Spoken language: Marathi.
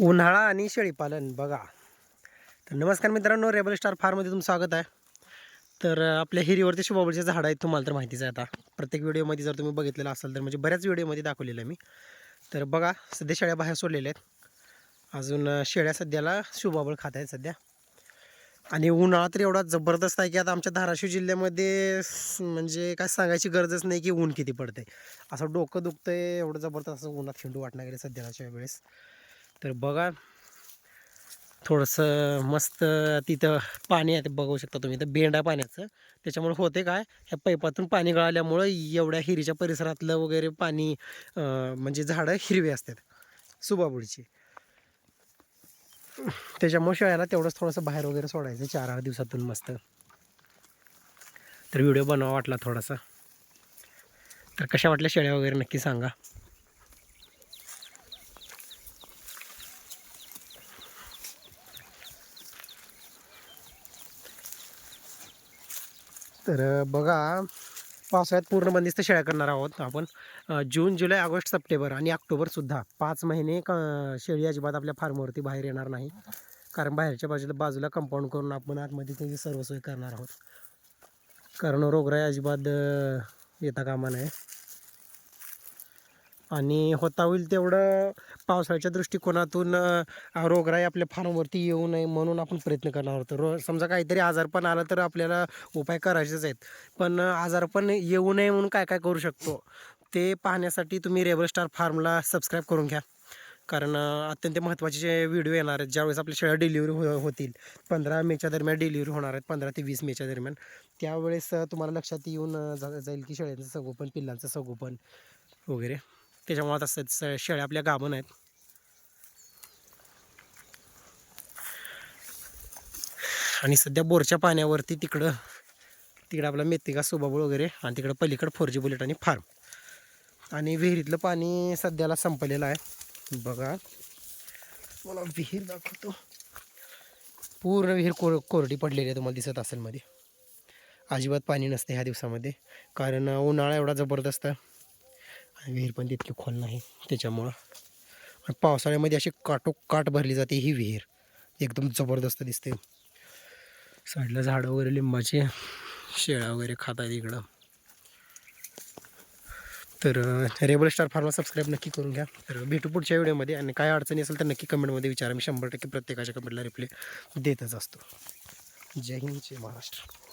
उन्हाळा आणि शेळीपालन बघा. तर नमस्कार मित्रांनो रेबल स्टार फार्ममध्ये तुमचं स्वागत आहे. तर आपल्या हिरीवरती शुभाबळीचे झाडं आहेत तुम्हाला तर माहितीच आहे आता. प्रत्येक व्हिडिओमध्ये जर तुम्ही बघितलेलं असाल तर म्हणजे बऱ्याच व्हिडिओमध्ये दाखवलेलं आहे मी. तर बघा सध्या शेळ्या बाहेर सोडलेल्या आहेत. अजून शेळ्या सध्याला शुभाबळ खात आहेत सध्या. आणि उन्हाळा तर एवढा जबरदस्त आहे की आता आमच्या धाराशिव जिल्ह्यामध्ये म्हणजे काय सांगायची गरजच नाही की ऊन किती पडते असं डोकं दुखतंय एवढं जबरदस्त असं उन्हात हिंडू वाटणं गेले सध्याच्या वेळेस. तर बघा थोडंसं मस्त तिथं पाणी आहे ते बघू शकता तुम्ही. तर बेंडा पाण्याचं. त्याच्यामुळे होते काय ह्या पैपातून पाणी गळाल्यामुळं एवढ्या हिरीच्या परिसरातलं वगैरे पाणी म्हणजे झाडं हिरवी असतात. सुबाबुडीची. त्याच्यामुळे शेळ्याला तेवढंच थोडंसं बाहेर वगैरे सोडायचं चार आठ दिवसातून मस्त. तर व्हिडिओ बनवा वाटला थोडासा. तर कशा वाटल्या शेळ्या वगैरे नक्की सांगा. तर बघा पावसाळ्यात पूर्ण बंदिस्त शेळ्या करणार आहोत आपण. जून जुलै ऑगस्ट सप्टेंबर आणि ऑक्टोबरसुद्धा पाच महिने क शेळी अजिबात आपल्या फार्मवरती बाहेर येणार नाही. कारण बाहेरच्या बाजूला बाजूला कंपाऊंड करून आपण आतमध्ये त्याची सर्व सोय करणार आहोत. कारण रोगराई अजिबात येता कामा नये. आणि होता होईल तेवढं पावसाळ्याच्या दृष्टिकोनातून रोगराई आपल्या फार्मवरती येऊ नये म्हणून आपण प्रयत्न करणार आहोत रो समजा काहीतरी आजारपण आलं तर आपल्याला उपाय करायचेच आहेत. पण आजार आजारपण येऊ नये म्हणून काय काय करू शकतो? ते पाहण्यासाठी तुम्ही रेबल स्टार फार्मला सबस्क्राईब करून घ्या. कारण अत्यंत महत्त्वाचे जे व्हिडिओ येणार आहेत ज्यावेळेस आपल्या शेळ्या डिलिव्हरी हो होतील पंधरा मेच्या दरम्यान डिलिव्हरी होणार आहेत पंधरा ते वीस मेच्या दरम्यान. त्यावेळेस तुम्हाला लक्षात येऊन जा जाईल की शेळ्यांचं संगोपन पिल्लांचं संगोपन वगैरे. त्याच्यामुळे आता स- स- शेळ्या आपल्या गाभण आहेत. आणि सध्या बोरच्या पाण्यावरती तिकडं तिकडं आपला मेथिका सुबाबळ वगैरे आणि तिकडं पलीकडं फोर जी बुलेट आणि फार्म. आणि विहिरीतलं पाणी सध्याला संपलेलं आहे. बघा. मला विहीर दाखवतो. पूर्ण विहीर कोर कोरडी पडलेली आहे तुम्हाला दिसत असेल मध्ये. अजिबात पाणी नसते ह्या दिवसामध्ये. कारण उन्हाळा एवढा जबरदस्त विहीर पण तितकी खोल नाही त्याच्यामुळं. आणि पावसाळ्यामध्ये अशी काटोकाट भरली जाते ही विहीर. एकदम जबरदस्त दिसते. साईडला झाडं वगैरे लिंबाचे शेळ्या वगैरे खात आहेत इकडं. तर रेबल स्टार फार्मला सबस्क्राईब नक्की करून घ्या. तर भेटू पुढच्या व्हिडिओमध्ये आणि काय अडचणी असेल तर नक्की कमेंटमध्ये विचारा. मी शंभर टक्के प्रत्येकाच्या कमेंटला रिप्लाय देतच असतो. जय हिंद जय महाराष्ट्र.